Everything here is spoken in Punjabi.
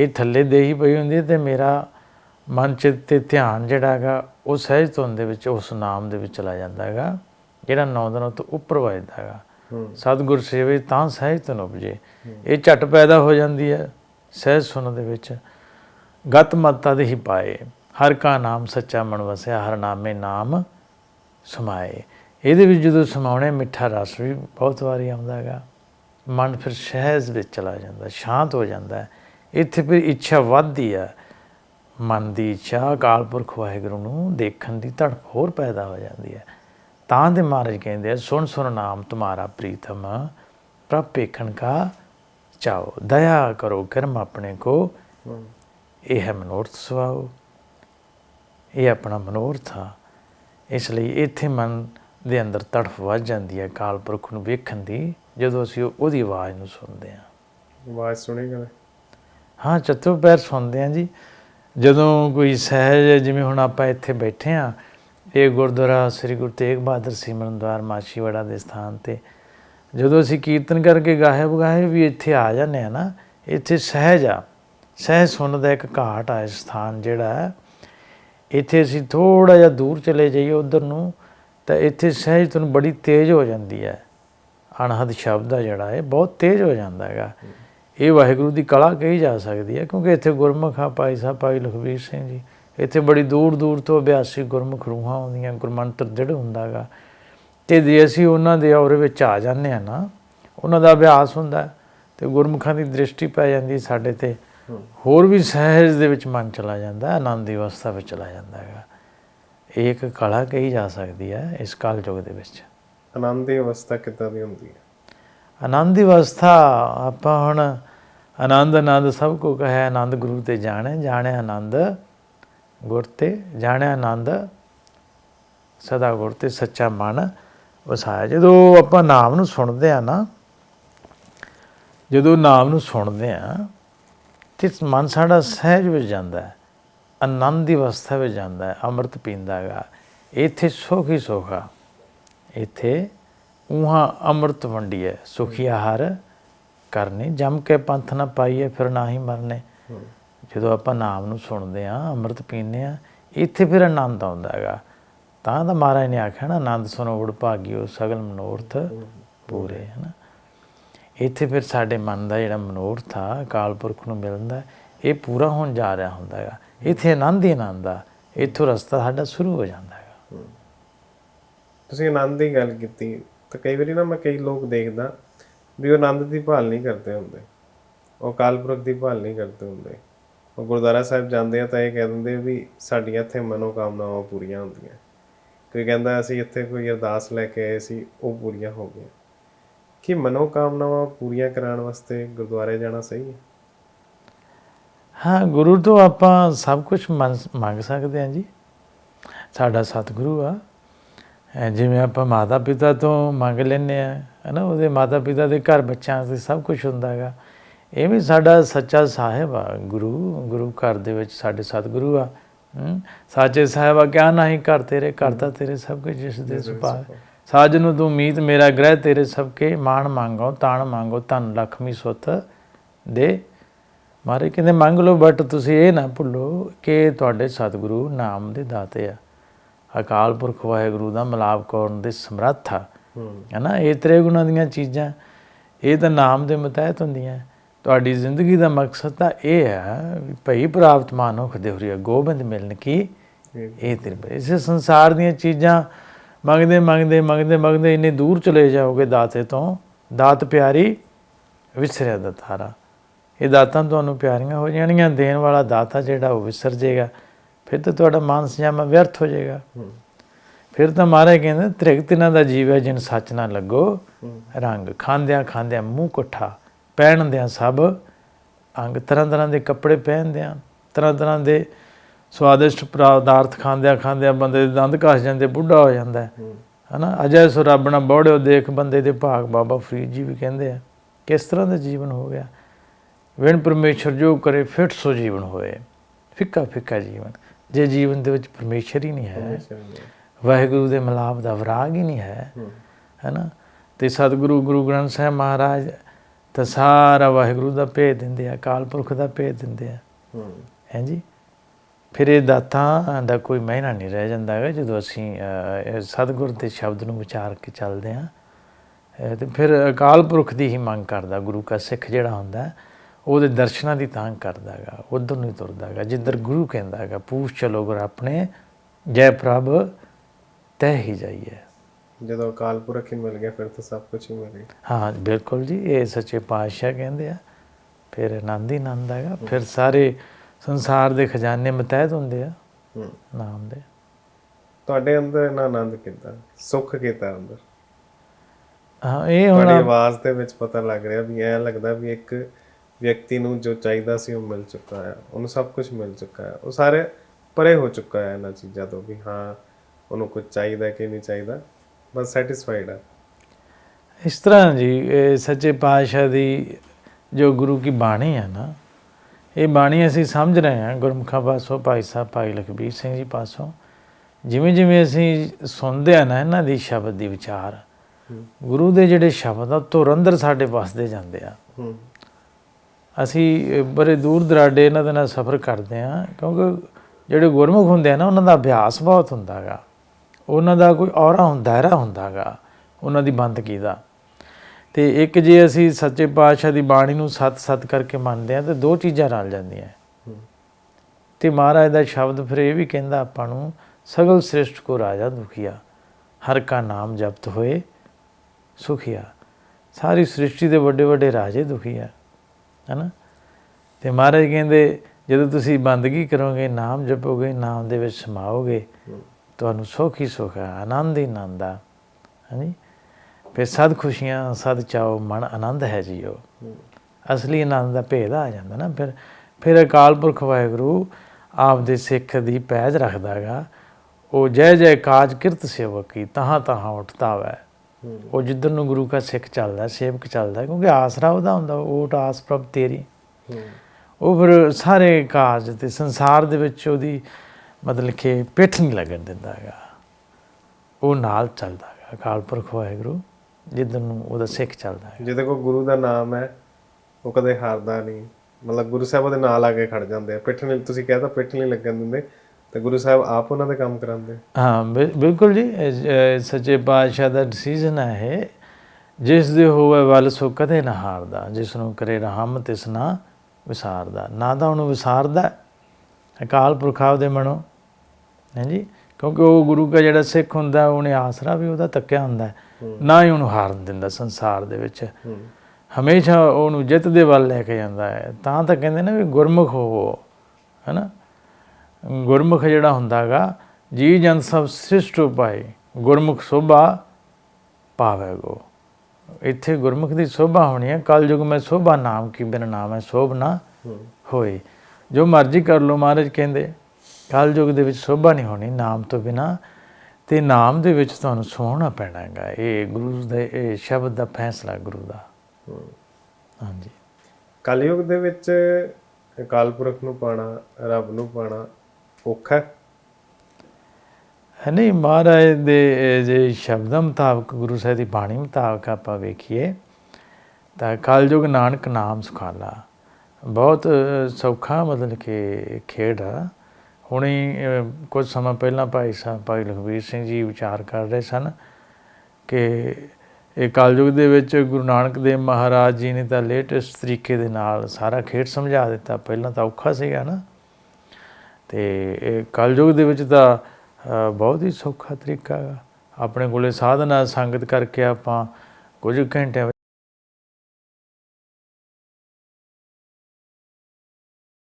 ਇਹ ਥੱਲੇ ਦੇਹੀ ਪਈ ਹੁੰਦੀ ਹੈ ਤੇ ਮੇਰਾ ਮਨ ਚਿੱਤ ਤੇ ਧਿਆਨ ਜਿਹੜਾ ਹੈਗਾ ਉਹ ਸਹਿਜ ਧੁਨ ਦੇ ਵਿੱਚ ਉਸ ਨਾਮ ਦੇ ਵਿੱਚ ਚਲਾ ਜਾਂਦਾ ਹੈਗਾ ਜਿਹੜਾ ਨੌ ਦਿਨਾਂ ਤੋਂ ਉੱਪਰ ਵੱਜਦਾ ਹੈਗਾ। ਹੂੰ। ਸਤਿਗੁਰ ਸੇਵੇ ਤਾਂ ਸਹਿਜ ਧੁਨ ਉਪਜੇ। ਇਹ ਝਟ ਪੈਦਾ ਹੋ ਜਾਂਦੀ ਹੈ ਸਹਿਜ ਸੁਣ ਦੇ ਵਿੱਚ। ਗਤ ਮਤਾ ਦੇ ਹੀ ਪਾਏ। ਹਰ ਕਾ ਨਾਮ ਸੱਚਾ ਮਨ ਵਸਿਆ ਹਰ ਨਾਮੇ ਨਾਮ ਸਮਾਏ। ਇਹਦੇ ਵਿੱਚ ਜਦੋਂ ਸਮਾਉਣੇ ਮਿੱਠਾ ਰਸ ਵੀ ਬਹੁਤ ਵਾਰੀ ਆਉਂਦਾ ਹੈਗਾ। ਮਨ ਫਿਰ ਸਹਿਜ ਵਿੱਚ ਚਲਾ ਜਾਂਦਾ ਸ਼ਾਂਤ ਹੋ ਜਾਂਦਾ ਹੈ। ਇੱਥੇ ਫਿਰ ਇੱਛਾ ਵੱਧਦੀ ਆ। ਮਨ ਦੀ ਇੱਛਾ, ਅਕਾਲ ਪੁਰਖ ਵਾਹਿਗੁਰੂ ਨੂੰ ਦੇਖਣ ਦੀ ਤੜਪ ਹੋਰ ਪੈਦਾ ਹੋ ਜਾਂਦੀ ਹੈ ਤਾਂ ਦੇ ਮਹਾਰਾਜ ਕਹਿੰਦੇ ਆ, ਸੁਣ ਸੁਣ ਨਾਮ ਤੁਮਾਰਾ ਪ੍ਰੀਤਮ, ਪ੍ਰਭ ਵੇਖਣ ਕਾ ਚਾਓ। ਦਇਆ ਕਰੋ, ਕਰਮ ਆਪਣੇ ਕੋ। ਇਹ ਹੈ ਮਨੋਰਥ ਸੁਭਾਉ ਇਹ ਆਪਣਾ ਮਨੋਰਥ ਆ। ਇਸ ਲਈ ਇੱਥੇ ਮਨ ਦੇ ਅੰਦਰ ਤੜਫ ਵੱਜ ਜਾਂਦੀ ਹੈ ਕਾਲ ਪੁਰਖ ਨੂੰ ਵੇਖਣ ਦੀ, ਜਦੋਂ ਅਸੀਂ ਉਹਦੀ ਆਵਾਜ਼ ਨੂੰ ਸੁਣਦੇ ਹਾਂ ਆਵਾਜ਼ ਸੁਣੀ ਕਦੇ ਹਾਂ ਚੱਤੋ ਪੈਰ ਸੁਣਦੇ ਹਾਂ ਜੀ। ਜਦੋਂ ਕੋਈ ਸਹਿਜ ਜਿਵੇਂ ਹੁਣ ਆਪਾਂ ਇੱਥੇ ਬੈਠੇ ਹਾਂ, ਇਹ ਗੁਰਦੁਆਰਾ ਸ੍ਰੀ ਗੁਰੂ ਤੇਗ ਬਹਾਦਰ ਸਿਮਰਨ ਸਿਮਰਨਦਵਾਰ ਮਾਛੀਵਾੜਾ ਦੇ ਸਥਾਨ ਤੇ, ਜਦੋਂ ਅਸੀਂ ਕੀਰਤਨ ਕਰਕੇ ਗਾਹੇ ਬਗਾਹੇ ਵੀ ਇੱਥੇ ਆ ਜਾਂਦੇ ਆ ਨਾ, ਇੱਥੇ ਸਹਿਜ ਆ। ਸਹਿਜ ਸੁਣਨ ਦਾ ਇੱਕ ਘਾਟ ਆ ਇਸ ਸਥਾਨ ਜਿਹੜਾ ਹੈ। ਇੱਥੇ ਅਸੀਂ ਥੋੜਾ ਜਿਹਾ ਦੂਰ ਚਲੇ ਜਾਈਏ ਉਧਰ ਨੂੰ, ਤਾਂ ਇੱਥੇ ਸਹਿਜ ਤੁਹਾਨੂੰ ਬੜੀ ਤੇਜ਼ ਹੋ ਜਾਂਦੀ ਹੈ। ਅਣਹਦ ਸ਼ਬਦ ਆ ਜਿਹੜਾ ਹੈ ਬਹੁਤ ਤੇਜ਼ ਹੋ ਜਾਂਦਾ ਹੈਗਾ। ਇਹ ਵਾਹਿਗੁਰੂ ਦੀ ਕਲਾ ਕਹੀ ਜਾ ਸਕਦੀ ਹੈ ਕਿਉਂਕਿ ਇੱਥੇ ਗੁਰਮੁਖ ਭਾਈ ਸਾਹਿਬ ਭਾਈ ਲਖਵੀਰ ਸਿੰਘ ਜੀ। ਇੱਥੇ ਬੜੀ ਦੂਰ ਦੂਰ ਤੋਂ ਅਭਿਆਸੀ ਗੁਰਮੁਖ ਰੂਹਾਂ ਆਉਂਦੀਆਂ ਗੁਰਮੰਤਰ ਦ੍ਰਿੜ ਹੁੰਦਾਗਾ। ਤੇ ਜੇ ਅਸੀਂ ਉਹਨਾਂ ਦੇ ਔਰੇ ਵਿੱਚ ਆ ਜਾਂਦੇ ਆ ਨਾ ਉਹਨਾਂ ਦਾ ਅਭਿਆਸ ਹੁੰਦਾ ਤੇ ਗੁਰਮੁਖਾਂ ਦੀ ਦ੍ਰਿਸ਼ਟੀ ਪੈ ਜਾਂਦੀ ਸਾਡੇ ਤੇ। ਹੋਰ ਵੀ ਸਹਿਜ ਦੇ ਵਿੱਚ ਮਨ ਚਲਾ ਜਾਂਦਾ ਆਨੰਦ ਦੀ ਅਵਸਥਾ ਵਿੱਚ ਚਲਾ ਜਾਂਦਾ ਹੈਗਾ। ਇਹ ਇੱਕ ਕਲਾ ਕਹੀ ਜਾ ਸਕਦੀ ਹੈ ਇਸ ਕਾਲ ਯੁੱਗ ਦੇ ਵਿੱਚ। ਆਨੰਦ ਦੀ ਅਵਸਥਾ ਕਿੱਦਾਂ ਦੀ ਹੁੰਦੀ ਹੈ? ਆਨੰਦ ਦੀ ਅਵਸਥਾ, ਆਪਾਂ ਹੁਣ ਆਨੰਦ ਆਨੰਦ ਸਭ ਕੋ ਕਹੇ ਆਨੰਦ, ਗੁਰੂ ਤੇ ਜਾਣੇ ਜਾਣੇ ਆਨੰਦ, ਗੁਰ ਤੇ ਜਾਣੇ ਆਨੰਦ, ਸਦਾ ਗੁਰ ਤੇ ਸੱਚਾ ਮਨ ਵਸਾਇਆ। ਜਦੋਂ ਆਪਾਂ ਨਾਮ ਨੂੰ ਸੁਣਦੇ ਆ ਨਾ, ਜਦੋਂ ਨਾਮ ਨੂੰ ਸੁਣਦੇ ਆ ਤੇ ਮਨ ਸਾਡਾ ਸਹਿਜ ਵਿੱਚ ਜਾਂਦਾ ਹੈ, ਆਨੰਦ ਦੀ ਅਵਸਥਾ ਵਿੱਚ ਜਾਂਦਾ ਹੈ, ਅੰਮ੍ਰਿਤ ਪੀਂਦਾ ਹੈਗਾ, ਇੱਥੇ ਸੁਖ ਹੀ ਸੁਖ ਆ, ਇੱਥੇ ਉਹਾਂ ਅੰਮ੍ਰਿਤ ਵੰਡੀਏ ਸੁਖੀ ਆਹਾਰ ਕਰਨੇ। ਜਮ ਕੇ ਪੰਥ ਨਾ ਪਾਈਏ, ਫਿਰ ਨਾ ਹੀ ਮਰਨੇ। ਜਦੋਂ ਆਪਾਂ ਨਾਮ ਨੂੰ ਸੁਣਦੇ ਆ, ਅੰਮ੍ਰਿਤ ਪੀਂਦੇ ਆ, ਇੱਥੇ ਫਿਰ ਆਨੰਦ ਆਉਂਦਾ ਹੈਗਾ। ਤਾਂ ਤਾਂ ਮਹਾਰਾਜ ਨੇ ਆਖਿਆ ਨਾ, ਆਨੰਦ ਸੁਣੋੜ ਉੜ ਭਾਗਿਓ ਸਗਲ ਮਨੋਰਥ ਪੂਰੇ ਹੈ ਨਾ ਇੱਥੇ ਫਿਰ ਸਾਡੇ ਮਨ ਦਾ ਜਿਹੜਾ ਮਨੋਰਥ ਆ, ਅਕਾਲ ਪੁਰਖ ਨੂੰ ਮਿਲਦਾ, ਇਹ ਪੂਰਾ ਹੋਣ ਜਾ ਰਿਹਾ ਹੁੰਦਾ ਹੈਗਾ। ਇੱਥੇ ਆਨੰਦ ਹੀ ਆਨੰਦ ਆ, ਇੱਥੋਂ ਰਸਤਾ ਸਾਡਾ ਸ਼ੁਰੂ ਹੋ ਜਾਂਦਾ ਹੈਗਾ। ਤੁਸੀਂ ਆਨੰਦ ਦੀ ਗੱਲ ਕੀਤੀ। ਤਾਂ ਕਈ ਵਾਰੀ ਨਾ ਮੈਂ ਕਈ ਲੋਕ ਦੇਖਦਾ ਵੀ ਉਹ ਆਨੰਦ ਦੀ ਭਾਲ ਨਹੀਂ ਕਰਦੇ ਹੁੰਦੇ। ਉਹ ਕਾਲਪੁਰਖ ਦੀ ਭਾਲ ਨਹੀਂ ਕਰਦੇ ਹੁੰਦੇ। ਉਹ ਗੁਰਦੁਆਰਾ ਸਾਹਿਬ ਜਾਂਦੇ ਆ ਤਾਂ ਇਹ ਕਹਿ ਦਿੰਦੇ ਵੀ ਸਾਡੀਆਂ ਇੱਥੇ ਮਨੋਕਾਮਨਾਵਾਂ ਪੂਰੀਆਂ ਹੁੰਦੀਆਂ। ਕੋਈ ਕਹਿੰਦਾ ਅਸੀਂ ਇੱਥੇ ਕੋਈ ਅਰਦਾਸ ਲੈ ਕੇ ਆਏ ਸੀ, ਉਹ ਪੂਰੀਆਂ ਹੋ ਗਈਆਂ। ਕੀ ਮਨੋਕਾਮਨਾਵਾਂ ਪੂਰੀਆਂ ਕਰਾਉਣ ਵਾਸਤੇ ਗੁਰਦੁਆਰੇ ਜਾਣਾ ਸਹੀ ਹੈ? ਹਾਂ, ਗੁਰੂ ਤੋਂ ਆਪਾਂ ਸਭ ਕੁਝ ਮੰਗ ਸਕਦੇ ਹਾਂ ਜੀ। ਸਾਡਾ ਸਤਿਗੁਰੂ ਆ। ਜਿਵੇਂ ਆਪਾਂ ਮਾਤਾ ਪਿਤਾ ਤੋਂ ਮੰਗ ਲੈਨੇ ਆ ਹਨਾ ਉਹਦੇ ਮਾਤਾ ਪਿਤਾ ਦੇ ਘਰ ਬੱਚਿਆਂ ਤੇ ਸਭ ਕੁਝ ਹੁੰਦਾ ਹੈਗਾ। ਇਹ ਵੀ ਸਾਡਾ ਸੱਚਾ ਸਾਹਿਬ ਆ ਗੁਰੂ ਗੁਰੂ ਘਰ ਦੇ ਵਿੱਚ ਸਾਡੇ ਸਤਿਗੁਰੂ ਆ ਸਾਚੇ ਸਾਹਿਬ ਆ ਕਿਆ ਨਹੀਂ ਕਰ ਤੇਰੇ ਕਰਤਾ ਤੇਰੇ ਸਭ ਕੁਝ ਜਿਸ ਦੇ ਸੁਭਾ ਸਾਜ ਨੂੰ ਤੂੰ ਮੀਤ ਮੇਰਾ ਗ੍ਰਹਿ ਤੇਰੇ ਸਭ ਕੇ ਮਾਣ ਮੰਗੋ ਤਾਣ ਮੰਗੋ ਧਨ ਲਖਮੀ ਸੁਤ ਦੇ। ਮਾਰੇ ਕਹਿੰਦੇ ਮੰਗ ਲਓ ਬਟ ਤੁਸੀਂ ਇਹ ਨਾ ਭੁੱਲੋ ਕਿ ਤੁਹਾਡੇ ਸਤਿਗੁਰੂ ਨਾਮ ਦੇ ਦਾਤੇ ਆ। ਅਕਾਲ ਪੁਰਖ ਵਾਹਿਗੁਰੂ ਦਾ ਮਿਲਾਪ ਕਰਨ ਦੇ ਸਮਰੱਥ ਆ। ਹੂੰ। ਹਨਾ ਇਹ ਤਰੇ ਗੁਣਾਂ ਦੀਆਂ ਚੀਜ਼ਾਂ ਇਹ ਤਾਂ ਨਾਮ ਦੇ ਮਤਹਿਤ ਹੁੰਦੀਆਂ। ਤੁਹਾਡੀ ਜ਼ਿੰਦਗੀ ਦਾ ਮਕਸਦ ਤਾਂ ਇਹ ਹੈ ਵੀ ਭਈ ਪ੍ਰਾਪਤ ਮਾਨੁਖ ਦੇਵਰੀਆ ਗੋਬਿੰਦ ਮਿਲਨ ਕੀ ਇਹ ਤੇਰੇ ਇਸੇ ਸੰਸਾਰ ਦੀਆਂ ਚੀਜ਼ਾਂ ਮੰਗਦੇ ਮੰਗਦੇ ਮੰਗਦੇ ਮੰਗਦੇ ਇੰਨੇ ਦੂਰ ਚਲੇ ਜਾਓਗੇ ਦਾਤੇ ਤੋਂ। ਦਾਤ ਪਿਆਰੀ ਵਿਸਰਿਆ ਦਾਤਾਰਾ ਇਹ ਦਾਤਾਂ ਤੁਹਾਨੂੰ ਪਿਆਰੀਆਂ ਹੋ ਜਾਣਗੀਆਂ ਦੇਣ ਵਾਲਾ ਦਾਤਾ ਜਿਹੜਾ ਉਹ ਵਿਸਰ ਜਾਏਗਾ ਫਿਰ ਤਾਂ ਤੁਹਾਡਾ ਮਾਨਸ ਜਾਮਾ ਵਿਅਰਥ ਹੋ ਜਾਏਗਾ। ਫਿਰ ਤਾਂ ਮਹਾਰਾਜ ਕਹਿੰਦੇ ਤ੍ਰਿਗਤ ਇਹਨਾਂ ਦਾ ਜੀਵ ਹੈ ਜਿਨ ਸੱਚ ਨਾ ਲੱਗੋ। ਰੰਗ ਖਾਂਦਿਆਂ ਖਾਂਦਿਆਂ ਮੂੰਹ ਕੁੱਠਾ ਪਹਿਨਦਿਆਂ ਸਭ ਅੰਗ ਤਰ੍ਹਾਂ ਤਰ੍ਹਾਂ ਦੇ ਕੱਪੜੇ ਪਹਿਨਦਿਆਂ ਤਰ੍ਹਾਂ ਤਰ੍ਹਾਂ ਦੇ ਸਵਾਦਿਸ਼ਟ ਪਦਾਰਥ ਖਾਂਦਿਆਂ ਖਾਂਦਿਆਂ ਬੰਦੇ ਦੇ ਦੰਦ ਘਸ ਜਾਂਦੇ ਬੁੱਢਾ ਹੋ ਜਾਂਦਾ ਹਨਾ? ਅਜੈ ਸੋ ਰੱਬ ਨਾ ਬੋੜਿਓ ਦੇਖ ਬੰਦੇ ਦੇ ਭਾਗ ਬਾਬਾ ਫਰੀਦ ਜੀ ਵੀ ਕਹਿੰਦੇ ਆ ਕਿਸ ਤਰ੍ਹਾਂ ਦਾ ਜੀਵਨ ਹੋ ਗਿਆ? ਵਿਣ ਪਰਮੇਸ਼ਰ ਜੋ ਕਰੇ ਫਿੱਟ ਸੋ ਜੀਵਨ ਹੋਏ। ਫਿੱਕਾ ਫਿੱਕਾ ਜੀਵਨ। ਜੇ ਜੀਵਨ ਦੇ ਵਿੱਚ ਪਰਮੇਸ਼ਰ ਹੀ ਨਹੀਂ ਹੈ ਹੀ ਹੈ। ਵਾਹਿਗੁਰੂ ਦੇ ਮਿਲਾਪ ਦਾ ਵਿਰਾਗ ਹੀ ਨਹੀਂ ਹੈ ਹੂੰ। ਹੈਨਾ? ਤੇ ਸਤਿਗੁਰੂ ਗੁਰੂ ਗ੍ਰੰਥ ਸਾਹਿਬ ਮਹਾਰਾਜ ਤਾਂ ਸਾਰਾ ਵਾਹਿਗੁਰੂ ਦਾ ਭੇਜ ਦਿੰਦੇ ਆ ਅਕਾਲ ਪੁਰਖ ਦਾ ਭੇਜ ਦਿੰਦੇ ਆ। ਹੂੰ। ਹਾਂਜੀ ਫਿਰ ਇਹ ਦਾਤਾਂ ਦਾ ਕੋਈ ਮਹਿਨਾ ਨਹੀਂ ਰਹਿ ਜਾਂਦਾ ਹੈਗਾ ਜਦੋਂ ਅਸੀਂ ਸਤਿਗੁਰ ਦੇ ਸ਼ਬਦ ਨੂੰ ਵਿਚਾਰ ਕੇ ਚੱਲਦੇ ਹਾਂ ਅਹ, ਤੇ ਫਿਰ ਅਕਾਲ ਪੁਰਖ ਦੀ ਹੀ ਮੰਗ ਕਰਦਾ ਗੁਰੂ ਕਾ ਸਿੱਖ ਜਿਹੜਾ ਹੁੰਦਾ ਹੈ, ਉਹਦੇ ਦਰਸ਼ਨਾਂ ਦੀ ਤਾਂਗ ਕਰਦਾ ਹੈਗਾ ਉਧਰ ਨਹੀਂ ਤੁਰਦਾ ਹੈਗਾ ਜਿੱਧਰ ਗੁਰੂ ਕਹਿੰਦਾ ਹੈਗਾ ਪੂਛ ਚਲੋ ਗੁਰ ਆਪਣੇ ਜੈ ਪ੍ਰਭ ਤੈ ਹੀ ਜਾਈਏ ਜਦੋਂ ਅਕਾਲ ਪੁਰਖ ਹੀ ਮਿਲ ਗਿਆ ਫਿਰ ਤਾਂ ਸਭ ਕੁਝ ਹੀ ਮਿਲ ਗਿਆ। ਹਾਂ ਬਿਲਕੁਲ ਜੀ ਇਹ ਸੱਚੇ ਪਾਤਸ਼ਾਹ ਕਹਿੰਦੇ ਆ। ਫਿਰ ਆਨੰਦ ਹੀ ਆਨੰਦ ਹੈਗਾ। ਫਿਰ ਸਾਰੇ ਸੰਸਾਰ ਦੇ ਖਜ਼ਾਨੇ ਮਤਹਿਤ ਹੁੰਦੇ ਆ ਹੂੰ। ਨਾਮ ਦੇ। ਤੁਹਾਡੇ ਅੰਦਰ ਇਹਨਾਂ ਆਨੰਦ ਕਿੱਦਾਂ? ਸੁੱਖ ਕਿੱਦਾਂ ਅੰਦਰ? ਹਾਂ ਇਹ ਹੁਣ ਆਵਾਜ਼ ਦੇ ਵਿੱਚ ਪਤਾ ਲੱਗ ਰਿਹਾ ਵੀ ਐਂ ਲੱਗਦਾ ਵੀ ਇੱਕ ਵਿਅਕਤੀ ਨੂੰ ਜੋ ਚਾਹੀਦਾ ਸੀ ਉਹ ਮਿਲ ਚੁੱਕਾ ਹੈ ਉਹਨੂੰ ਸਭ ਕੁਝ ਮਿਲ ਚੁੱਕਾ ਹੈ ਉਹ ਸਾਰੇ ਪਰੇ ਹੋ ਚੁੱਕਾ ਹੈ ਇਹਨਾਂ ਚੀਜ਼ਾਂ ਤੋਂ ਵੀ ਹਾਂ ਉਹਨੂੰ ਕੁਝ ਚਾਹੀਦਾ ਕਿ ਨਹੀਂ ਚਾਹੀਦਾ ਬਸ ਸੈਟੀਸਫਾਈਡ ਹੈ ਇਸ ਤਰ੍ਹਾਂ ਜੀ ਸੱਚੇ ਪਾਤਸ਼ਾਹ ਦੀ ਜੋ ਗੁਰੂ ਕੀ ਬਾਣੀ ਹੈ ਨਾ ਇਹ ਬਾਣੀ ਅਸੀਂ ਸਮਝ ਰਹੇ ਹਾਂ ਗੁਰਮੁਖਾਂ ਪਾਸੋਂ ਭਾਈ ਸਾਹਿਬ ਭਾਈ ਲਖਬੀਰ ਸਿੰਘ ਜੀ ਪਾਸੋਂ। ਜਿਵੇਂ ਜਿਵੇਂ ਅਸੀਂ ਸੁਣਦੇ ਆ ਨਾ ਇਹਨਾਂ ਦੀ ਸ਼ਬਦ ਦੀ ਵਿਚਾਰ ਗੁਰੂ ਦੇ ਜਿਹੜੇ ਸ਼ਬਦ ਆ ਧੁਰ ਅੰਦਰ ਸਾਡੇ ਵਸਦੇ ਜਾਂਦੇ ਆ। ਹੂੰ। ਅਸੀਂ ਬੜੇ ਦੂਰ ਦਰਾਡੇ ਇਹਨਾਂ ਦੇ ਨਾਲ ਸਫ਼ਰ ਕਰਦੇ ਆ ਕਿਉਂਕਿ ਜਿਹੜੇ ਗੁਰਮੁਖ ਹੁੰਦੇ ਆ ਨਾ ਉਹਨਾਂ ਦਾ ਅਭਿਆਸ ਬਹੁਤ ਹੁੰਦਾ ਗਾ ਉਹਨਾਂ ਦਾ ਕੋਈ ਔਰਾ ਹੁੰਦਾ ਦਾਇਰਾ ਹੁੰਦਾ ਗਾ ਉਹਨਾਂ ਦੀ ਬੰਦਗੀ ਦਾ। ਤੇ ਇੱਕ ਜੇ ਅਸੀਂ ਸੱਚੇ ਪਾਤਸ਼ਾਹ ਦੀ ਬਾਣੀ ਨੂੰ ਸਤ-ਸਤ ਕਰਕੇ ਮੰਨਦੇ ਆ ਤੇ ਦੋ ਚੀਜ਼ਾਂ ਰਲ ਜਾਂਦੀਆਂ। ਤੇ ਮਹਾਰਾਜ ਦਾ ਸ਼ਬਦ ਫਿਰ ਇਹ ਵੀ ਕਹਿੰਦਾ ਆਪਾਂ ਨੂੰ ਸਗਲ ਸ੍ਰਿਸ਼ਟ ਕੋ ਰਾਜਾ ਦੁਖੀਆ ਹਰ ਕਾ ਨਾਮ ਜਪਤ ਹੋਏ ਸੁਖੀਆ। ਸਾਰੀ ਸ੍ਰਿਸ਼ਟੀ ਦੇ ਵੱਡੇ ਵੱਡੇ ਰਾਜੇ ਦੁਖੀ ਆ ਹੈਨਾ? ਤੇ ਮਹਾਰਾਜ ਕਹਿੰਦੇ ਜਦੋਂ ਤੁਸੀਂ ਬੰਦਗੀ ਕਰੋਗੇ ਨਾਮ ਜਪੋਗੇ ਨਾਮ ਦੇ ਵਿੱਚ ਸਮਾਓਗੇ ਤੁਹਾਨੂੰ ਸੁੱਖ ਹੀ ਸੁੱਖ ਹੈ ਆਨੰਦ ਹੀ ਆਨੰਦ ਆ। ਹਾਂਜੀ? ਫਿਰ ਸਦ ਖੁਸ਼ੀਆਂ ਸਦ ਚਾਓ ਮਨ ਆਨੰਦ ਹੈ ਜੀਓ। ਅਸਲੀ ਆਨੰਦ ਦਾ ਭੇਦ ਆ ਜਾਂਦਾ ਨਾ। ਫਿਰ ਫਿਰ ਅਕਾਲ ਪੁਰਖ ਵਾਹਿਗੁਰੂ ਆਪ ਦੇ ਸਿੱਖ ਦੀ ਪੈਜ ਰੱਖਦਾਗਾ। ਉਹ ਜੈ ਜੈ ਕਾਜ ਕਿਰਤ ਸੇਵਕੀ ਤਹਾਂ ਤਹਾਂ ਉੱਠਦਾ ਵੈ ਉਹ ਜਿੱਧਰ ਨੂੰ ਗੁਰੂ ਕਾ ਸਿੱਖ ਚੱਲਦਾ, ਸੇਵਕ ਚੱਲਦਾ, ਕਿਉਂਕਿ ਆਸਰਾ ਉਹਦਾ ਹੁੰਦਾ, ਓਟ ਆਸ ਪ੍ਰਭ ਤੇਰੀ। ਉਹ ਫਿਰ ਸਾਰੇ ਕਾਜ ਤੇ ਸੰਸਾਰ ਦੇ ਵਿੱਚ ਉਹਦੀ ਮਤਲਬ ਕਿ ਪਿੱਠ ਨਹੀਂ ਲੱਗਣ ਦਿੰਦਾ ਹੈਗਾ। ਉਹ ਨਾਲ ਚੱਲਦਾ ਹੈਗਾ, ਅਕਾਲ ਪੁਰਖ ਵਾਹਿਗੁਰੂ, ਜਿੱਧਰ ਨੂੰ ਉਹਦਾ ਸਿੱਖ ਚੱਲਦਾ ਹੈ ਜਿਹਦੇ ਕੋਲ ਗੁਰੂ ਦਾ ਨਾਮ ਹੈ, ਉਹ ਕਦੇ ਹਾਰਦਾ ਨਹੀਂ। ਮਤਲਬ ਗੁਰੂ ਸਾਹਿਬ ਉਹਦੇ ਨਾਲ ਆ ਕੇ ਖੜ ਜਾਂਦੇ ਆ। ਪਿੱਠ ਨਹੀਂ, ਤੁਸੀਂ ਕਹਿੰਦਾ ਪਿੱਠ ਨਹੀਂ ਲੱਗਣ ਦਿੰਦੇ। ਤੇ ਗੁਰੂ ਸਾਹਿਬ ਆਪ ਉਹਨਾਂ ਦੇ ਕੰਮ ਕਰਾਉਂਦੇ ਹਾਂ ਬਿਲਕੁਲ ਜੀ। ਸੱਚੇ ਪਾਤਸ਼ਾਹ ਦਾ ਡਿਸੀਜਨ ਹੈ ਜਿਸ ਦੇ ਹੋਵੇ ਵੱਲ ਸੋ ਕਦੇ ਨਾ ਹਾਰਦਾ ਜਿਸ ਨੂੰ ਕਰੇ ਰਹਿਮ ਤਿਸ ਨਾ ਵਿਸਾਰਦਾ। ਨਾ ਤਾਂ ਉਹਨੂੰ ਵਿਸਾਰਦਾ ਅਕਾਲ ਪੁਰਖਾਂ ਦੇ ਮਨੋਂ ਹਾਂਜੀ ਕਿਉਂਕਿ ਉਹ ਗੁਰੂ ਦਾ ਜਿਹੜਾ ਸਿੱਖ ਹੁੰਦਾ ਉਹਨੇ ਆਸਰਾ ਵੀ ਉਹਦਾ ਤੱਕਿਆ ਹੁੰਦਾ। ਨਾ ਹੀ ਉਹਨੂੰ ਹਾਰਨ ਦਿੰਦਾ ਸੰਸਾਰ ਦੇ ਵਿੱਚ। ਹਮੇਸ਼ਾ ਉਹਨੂੰ ਜਿੱਤ ਦੇ ਵੱਲ ਲੈ ਕੇ ਜਾਂਦਾ ਹੈ। ਤਾਂ ਤਾਂ ਕਹਿੰਦੇ ਨੇ ਵੀ ਗੁਰਮੁਖ ਹੋਵੋ ਹੈਨਾ? ਗੁਰਮੁਖ ਜਿਹੜਾ ਹੁੰਦਾਗਾ ਜੀ ਜਨ ਸਭ ਸ੍ਰਿਸ਼ਟ ਉਪਾਏ ਗੁਰਮੁਖ ਸੋਭਾ ਪਾਵੇਗੋ ਇੱਥੇ ਗੁਰਮੁਖ ਦੀ ਸੋਭਾ ਹੋਣੀ ਹੈ ਕਲ ਯੁਗ ਮੈਂ ਸੋਭਾ ਨਾਮ ਕੀ ਬਿਨ ਨਾਮ ਹੈ ਸੋਭ ਨਾ ਹੂੰ। ਹੋਏ। ਜੋ ਮਰਜ਼ੀ ਕਰ ਲੋ ਮਹਾਰਾਜ ਕਹਿੰਦੇ ਕਲ ਯੁਗ ਦੇ ਵਿੱਚ ਸੋਭਾ ਨਹੀਂ ਹੋਣੀ ਨਾਮ ਤੋਂ ਬਿਨਾ ਤੇ ਨਾਮ ਦੇ ਵਿੱਚ ਤੁਹਾਨੂੰ ਸੋਹਣਾ ਪੈਣਾ ਹੈਗਾ ਇਹ ਗੁਰੂ ਦੇ ਇਹ ਸ਼ਬਦ ਦਾ ਫੈਸਲਾ ਗੁਰੂ ਦਾ। ਹਾਂਜੀ। ਕਲਯੁਗ ਦੇ ਵਿੱਚ ਅਕਾਲ ਪੁਰਖ ਨੂੰ ਪਾਣਾ ਰੱਬ ਨੂੰ ਪਾਣਾ ਔਖਾ ਹੈ। ਨਹੀਂ, ਮਹਾਰਾਜ ਦੇ ਜੇ ਸ਼ਬਦਾਂ ਮੁਤਾਬਕ, ਗੁਰੂ ਸਾਹਿਬ ਦੀ ਬਾਣੀ ਮੁਤਾਬਕ ਆਪਾਂ ਵੇਖੀਏ, ਤਾਂ ਕਲਯੁਗ ਨਾਨਕ ਨਾਮ ਸੁਖਾਲਾ। ਬਹੁਤ ਸੌਖਾ ਮਤਲਬ ਕਿ ਖੇਡ ਆ। ਹੁਣੇ ਕੁਝ ਸਮਾਂ ਪਹਿਲਾਂ ਭਾਈ ਸਾਹਿਬ ਭਾਈ ਲਖਬੀਰ ਸਿੰਘ ਜੀ ਵਿਚਾਰ ਕਰ ਰਹੇ ਸਨ ਕਿ ਇਹ ਕਲਯੁਗ ਦੇ ਵਿੱਚ ਗੁਰੂ ਨਾਨਕ ਦੇਵ ਮਹਾਰਾਜ ਜੀ ਨੇ ਤਾਂ ਲੇਟੈਸਟ ਤਰੀਕੇ ਦੇ ਨਾਲ ਸਾਰਾ ਖੇਡ ਸਮਝਾ ਦਿੱਤਾ। ਪਹਿਲਾਂ ਤਾਂ ਔਖਾ ਸੀਗਾ ਨਾ। ਤੇ ਇਹ ਕਲਯੁਗ ਦੇ ਵਿੱਚ ਤਾਂ ਬਹੁਤ ਹੀ ਸੌਖਾ ਤਰੀਕਾ ਆਪਣੇ ਕੋਲੇ ਸਾਧਨਾ ਸੰਗਤ ਕਰਕੇ ਆਪਾਂ ਕੁਝ ਘੰਟਿਆਂ